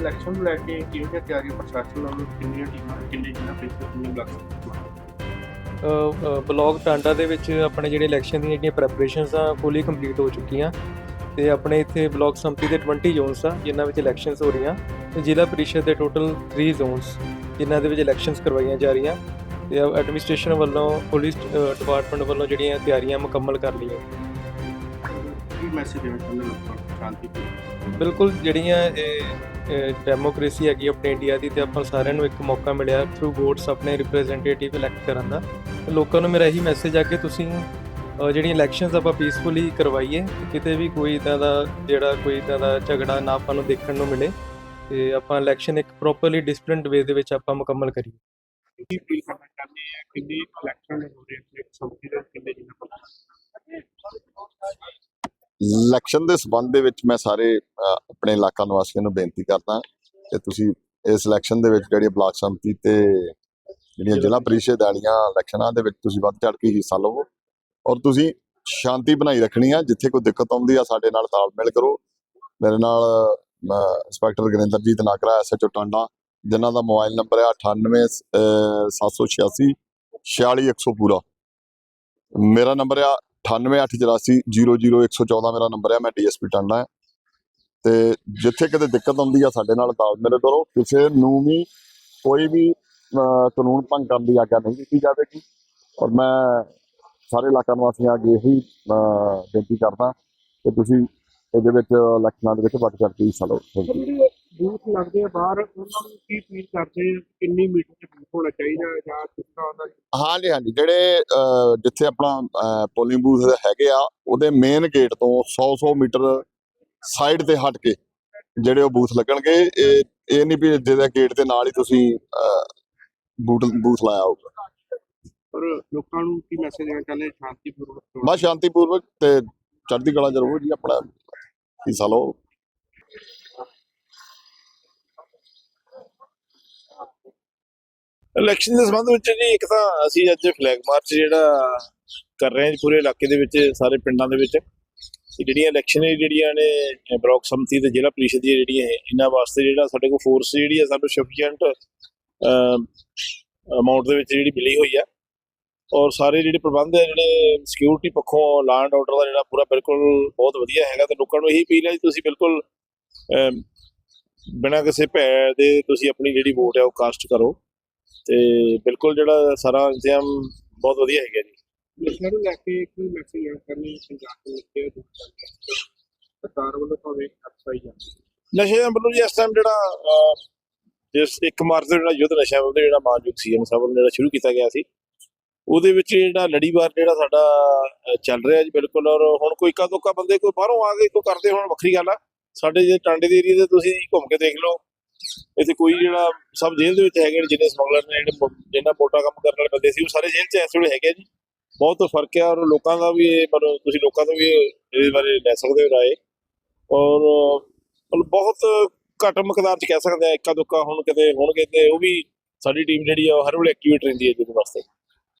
Election ਨੂੰ ਲੈ ਕੇ ਕਿਹੋ ਜਿਹਾ ਤਿਆਰੀ ਪ੍ਰਸ਼ਾਸਨ ਵੱਲੋਂ ਕਿੰਨੀਆਂ ਟੀਮਾਂ, ਕਿੰਨੇ ਜ਼ਿਲ੍ਹਾ ਪ੍ਰੀਸ਼ਦ ਕਿੰਨੇ ਬਲਾਕ ਬਲੌਗ ਟਾਂਡਾ ਦੇ ਵਿੱਚ ਆਪਣੇ ਜਿਹੜੇ ਇਲੈਕਸ਼ਨ ਦੀਆਂ ਜਿਹੜੀਆਂ ਪ੍ਰੈਪਰੇਸ਼ਨਸ ਆ ਫੁੱਲੀ ਕੰਪਲੀਟ ਹੋ ਚੁੱਕੀਆਂ। ਤੇ ਆਪਣੇ ਇੱਥੇ ਬਲਾਕ ਸੰਮਤੀ ਦੇ 20 ਜ਼ੋਨਸ ਆ, ਜਿਨ੍ਹਾਂ ਵਿੱਚ ਇਲੈਕਸ਼ਨਸ ਹੋ ਰਹੀਆਂ। ਤੇ ਜ਼ਿਲ੍ਹਾ ਪ੍ਰੀਸ਼ਦ ਦੇ ਟੋਟਲ 3 ਜ਼ੋਨਸ ਜਿਨ੍ਹਾਂ ਦੇ ਵਿੱਚ ਇਲੈਕਸ਼ਨਸ ਕਰਵਾਈਆਂ ਜਾ ਰਹੀਆਂ। ਤੇ ਐਡਮਿਨਿਸਟ੍ਰੇਸ਼ਨ ਵੱਲੋਂ ਪੁਲਿਸ ਡਿਪਾਰਟਮੈਂਟ ਵੱਲੋਂ ਜਿਹੜੀਆਂ ਤਿਆਰੀਆਂ ਮੁਕੰਮਲ ਕਰ ਲਈਆਂ। ਕੀ ਮੈਸੇਜ ਦੇਣਾ ਚਾਹੁੰਦੇ ਲੋਕਾਂ ਨੂੰ ਸ਼ਾਂਤੀ ਬਿਲਕੁਲ ਜਿਹੜੀਆਂ ਇਹ ਡੈਮੋਕ੍ਰੇਸੀ ਹੈਗੀ ਆਪਣੇ ਇੰਡੀਆ ਦੀ ਤੇ ਆਪਾਂ ਸਾਰਿਆਂ ਨੂੰ ਇੱਕ ਮੌਕਾ ਮਿਲਿਆ ਥਰੂ ਵੋਟਸ ਆਪਣੇ ਰਿਪਰੈਜ਼ੈਂਟੇਟਿਵ ਇਲੈਕਟ ਕਰਨ ਦਾ। ਲੋਕਾਂ ਨੂੰ ਮੇਰਾ ਇਹੀ ਮੈਸੇਜ ਆ ਕਿ ਤੁਸੀਂ ਜਿਹੜੀਆਂ ਇਲੈਕਸ਼ਨਸ ਆਪਾਂ ਪੀਸਫੁਲੀ ਕਰਵਾਈਏ ਕਿਤੇ ਵੀ ਕੋਈ ਇਦਾਂ ਦਾ ਜਿਹੜਾ ਕੋਈ ਇਦਾਂ ਦਾ ਝਗੜਾ ਨਾ ਆਪਾਂ ਨੂੰ ਦੇਖਣ ਨੂੰ ਮਿਲੇ ਤੇ ਆਪਾਂ ਇਲੈਕਸ਼ਨ ਇੱਕ ਪ੍ਰੋਪਰਲੀ ਡਿਸਪਲਿਨਡ ਵੇ ਦੇ ਵਿੱਚ ਆਪਾਂ ਮੁਕੰਮਲ ਕਰੀਏ। ਕੀ ਫੀਲ ਕਰਨਾ ਚਾਹੁੰਦੇ ਆ? ਕਿੰਨੀ ਇਲੈਕਸ਼ਨ ਹੋ ਰਹੇ ਨੇ ਦੇ ਕਿੰਨੇ ਜ਼ਿਲ੍ਹਾ ਪ੍ਰੀਸ਼ਦ ਇਲੈਕਸ਼ਨ ਦੇ ਸਬੰਧ ਦੇ ਵਿੱਚ ਮੈਂ ਸਾਰੇ ਆਪਣੇ ਇਲਾਕਾ ਨਿਵਾਸੀਆਂ ਨੂੰ ਬੇਨਤੀ ਕਰਦਾ ਕਿ ਤੁਸੀਂ ਇਸ ਇਲੈਕਸ਼ਨ ਦੇ ਵਿੱਚ ਜਿਹੜੀ ਬਲਾਕ ਸੰਮਤੀ ਤੇ ਜਿਹੜੀਆਂ ਜ਼ਿਲ੍ਹਾ ਪਰਿਸ਼ਦ ਵਾਲੀਆਂ ਇਲੈਕਸ਼ਨਾਂ ਦੇ ਵਿੱਚ ਤੁਸੀਂ ਵੱਧ ਚੜ ਕੇ ਹਿੱਸਾ ਲਵੋ ਔਰ ਤੁਸੀਂ ਸ਼ਾਂਤੀ ਬਣਾਈ ਰੱਖਣੀ ਆ ਜਿੱਥੇ ਕੋਈ ਦਿੱਕਤ ਆਉਂਦੀ ਆ ਸਾਡੇ ਨਾਲ ਤਾਲਮੇਲ ਕਰੋ। ਮੇਰੇ ਨਾਲ ਇੰਸਪੈਕਟਰ ਗੁਰਿੰਦਰਜੀਤ ਨਾਗਰਾ ਐਸਐਚਓ ਟਾਂਡਾ ਜਿਨ੍ਹਾਂ ਦਾ ਮੋਬਾਈਲ ਨੰਬਰ ਹੈ 98 ਅਹ, 786 46100 ਪੂਰਾ। ਮੇਰਾ ਨੰਬਰ ਆ 9884000114 ਮੇਰਾ ਨੰਬਰ ਹੈ, ਮੈਂ ਡੀਐਸਪੀ ਟਾਂਡਾ ਹੈ। ਤੇ ਜਿੱਥੇ ਕਿਤੇ ਦਿੱਕਤ ਆਉਂਦੀ ਆ ਸਾਡੇ ਨਾਲ ਤਾਲਮੇਲ ਕਰੋ ਕਿਸੇ ਨੂੰ ਵੀ ਕੋਈ ਵੀ ਕਾਨੂੰਨ ਭੰਗ ਕਰਨ ਦੀ ਆਗਿਆ ਨਹੀਂ ਦਿੱਤੀ ਜਾਵੇਗੀ। ਔਰ ਮੈਂ ਸਾਰੇ ਇਲਾਕਾ ਨਿਵਾਸੀਆਂ ਅੱਗੇ ਇਹੀ ਬੇਨਤੀ ਕਰਦਾ ਕਿ ਤੁਸੀਂ ਇਹਦੇ ਵਿੱਚ ਇਲੈਕਸ਼ਨਾਂ ਦੇ ਵਿੱਚ ਵੱਧ ਚੜ੍ਹ ਕੇ ਹਿੱਸਾ ਲਓ। ਬੂਥ ਲੱਗਦੇ ਆ ਬਾਹਰ ਉਹਨਾਂ ਨੂੰ ਕੀ ਫੀਲ ਕਰਦੇ ਆ ਕਿੰਨੀ ਮੀਟਿੰਗ ਚ ਬੂਥ ਹੋਣਾ ਚਾਹੀਦਾ ਹੈ ਜਾਂ ਕਿਸ ਤਰ੍ਹਾਂ ਦਾ ਹਾਂਜੀ ਹਾਂਜੀ। ਜਿਹੜੇ ਅਹ, ਜਿੱਥੇ ਆਪਣਾ ਪੋਲਿੰਗ ਬੂਥ ਹੈਗੇ ਆ ਉਹਦੇ ਮੇਨ ਗੇਟ ਤੋਂ 100 100 ਮੀਟਰ ਸਾਈਡ ਤੇ ਹਟ ਕੇ ਜਿਹੜੇ ਉਹ ਬੂਥ ਲੱਗਣਗੇ ਇਹ ਇਹ ਨਹੀਂ ਵੀ ਜਿਹਦੇ ਗੇਟ ਦੇ ਨਾਲ ਹੀ ਤੁਸੀਂ ਅਹ, ਬੂਥ ਬੂਥ ਲਾਇਆ ਹੋਊਗਾ। ਪਰ ਲੋਕਾਂ ਨੂੰ ਕੀ ਮੈਸੇਜ ਦੇਣਾ ਚਾਹੁੰਦੇ ਸ਼ਾਂਤੀਪੂਰਵਕ ਚੋਣ? ਬਸ ਸ਼ਾਂਤੀਪੂਰਵਕ ਤੇ ਚੜ੍ਹਦੀ ਕਲਾ ਚ ਰਹੋ ਜੀ ਆਪਣਾ ਹਿੱਸਾ ਲਓ। ਇਲੈਕਸ਼ਨ ਦੇ ਸੰਬੰਧ ਵਿੱਚ ਜੀ ਇੱਕ ਤਾਂ ਅਸੀਂ ਅੱਜ ਫਲੈਗ ਮਾਰਚ ਜਿਹੜਾ ਕਰ ਰਹੇ ਹਾਂ ਜੀ ਪੂਰੇ ਇਲਾਕੇ ਦੇ ਵਿੱਚ, ਸਾਰੇ ਪਿੰਡਾਂ ਦੇ ਵਿੱਚ। ਜਿਹੜੀਆਂ ਇਲੈਕਸ਼ਨ ਜਿਹੜੀਆਂ ਨੇ ਬਲਾਕ ਸੰਮਤੀ ਤੇ ਜ਼ਿਲ੍ਹਾ ਪ੍ਰੀਸ਼ਦ ਦੀਆਂ ਜਿਹੜੀਆਂ ਇਹ- ਇਹਨਾਂ ਵਾਸਤੇ ਜਿਹੜਾ ਸਾਡੇ ਕੋਲ ਫੋਰਸ ਜਿਹੜੀ ਆ, ਸਾਨੂੰ ਸਫੀਸ਼ੀਐਂਟ ਅਮਾਉਂਟ ਦੇ ਵਿੱਚ ਜਿਹੜੀ ਮਿਲੀ ਹੋਈ ਆ। ਔਰ ਸਾਰੇ ਜਿਹੜੇ ਪ੍ਰਬੰਧ ਹੈ ਜਿਹੜੇ ਸਿਕਿਉਰਿਟੀ ਪੱਖੋਂ ਲੈਂਡ ਆਰਡਰ ਦਾ ਜਿਹੜਾ ਪੂਰਾ ਬਿਲਕੁਲ ਬਹੁਤ ਵਧੀਆ ਹੈਗਾ ਤੇ ਲੋਕਾਂ ਨੂੰ ਇਹੀ ਅਪੀਲ ਹੈ ਜੀ, ਤੁਸੀਂ ਬਿਲਕੁਲ ਬਿਨਾਂ ਕਿਸੇ ਭੈ ਦੇ ਤੁਸੀਂ ਆਪਣੀ ਜਿਹੜੀ ਵੋਟ ਹੈ ਉਹ ਕਾਸਟ ਕਰੋ। ਤੇ ਬਿਲਕੁਲ ਜਿਹੜਾ ਸਾਰਾ ਇੰਤਜ਼ਾਮ ਬਹੁਤ ਵਧੀਆ ਹੈਗਾ ਜੀ। ਨਸ਼ਿਆਂ ਨੂੰ ਲੈ ਕੇ ਕੀ ਮੈਸੇਜ ਦੇਣਾ ਚਾਹੁੰਦੇ ਪੰਜਾਬ ਦੇ ਵਿੱਚ? ਸਰਕਾਰ ਵੱਲੋਂ ਭਾਵੇਂ ਅਕਸਾਈ ਜਾਂਦੀ ਨਸ਼ੇ ਦਾ ਵੱਲੋਂ ਜੀ ਇਸ ਟਾਈਮ ਜਿਹੜਾ ਜਿਸ 1 ਮਾਰਚ ਤੋਂ ਜਿਹੜਾ ਯੁੱਧ ਨਸ਼ਿਆਂ ਵਿਰੁੱਧ ਜਿਹੜਾ ਮਾਨਯੋਗ ਸੀਐਮ ਸਾਹਿਬ ਵੱਲੋਂ ਜਿਹੜਾ ਸ਼ੁਰੂ ਕੀਤਾ ਗਿਆ ਸੀ ਉਹਦੇ ਵਿੱਚ ਜਿਹੜਾ ਲੜੀਵਾਰ ਜਿਹੜਾ ਸਾਡਾ ਚੱਲ ਰਿਹਾ ਜੀ ਬਿਲਕੁਲ। ਔਰ ਹੁਣ ਕੋਈ ਇੱਕਾ ਦੁੱਕਾ ਬੰਦੇ ਕੋਈ ਬਾਹਰੋਂ ਆ ਕੇ ਕੋਈ ਕਰਦੇ ਹੁਣ ਵੱਖਰੀ ਗੱਲ ਆ। ਸਾਡੇ ਜੇ ਟਾਂਡੇ ਦੇ ਏਰੀਆ ਤੇ ਤੁਸੀਂ ਘੁੰਮ ਕੇ ਦੇਖ ਲਓ ਇੱਥੇ ਕੋਈ ਜਿਹੜਾ ਸਭ ਜੇਲ੍ਹ ਦੇ ਵਿੱਚ ਹੈਗੇ ਨੇ, ਜਿੰਨੇ ਸਮਗਲਰ ਨੇ, ਜਿਹੜੇ ਮੋ- ਮੋਟਾ ਕੰਮ ਕਰਨ ਵਾਲੇ ਬੰਦੇ ਸੀ, ਉਹ ਸਾਰੇ ਜੇਲ੍ਹ 'ਚ ਇਸ ਵੇਲੇ ਹੈਗੇ ਆ ਜੀ। ਬਹੁਤ ਫ਼ਰਕ ਹੈ ਔਰ ਲੋਕਾਂ ਦਾ ਵੀ ਇਹ ਮਤਲਬ ਤੁਸੀਂ ਲੋਕਾਂ ਤੋਂ ਵੀ ਇਹਦੇ ਬਾਰੇ ਲੈ ਸਕਦੇ ਹੋ ਰਾਏ। ਔਰ ਮਤਲਬ ਬਹੁਤ ਘੱਟ ਮਕਦਾਰ ਚ ਕਹਿ ਸਕਦੇ ਆ ਇੱਕਾ ਦੁੱਕਾ ਹੁਣ ਕਿਤੇ ਹੋਣਗੇ ਤੇ ਉਹ ਵੀ ਸਾਡੀ ਟੀਮ ਜਿਹੜੀ ਆ, ਉਹ ਹਰ ਵੇਲੇ ਐਕਟੀਵੇਟ ਰਹਿੰਦੀ ਹੈ ਜਿਹਦੇ ਵਾਸਤੇ।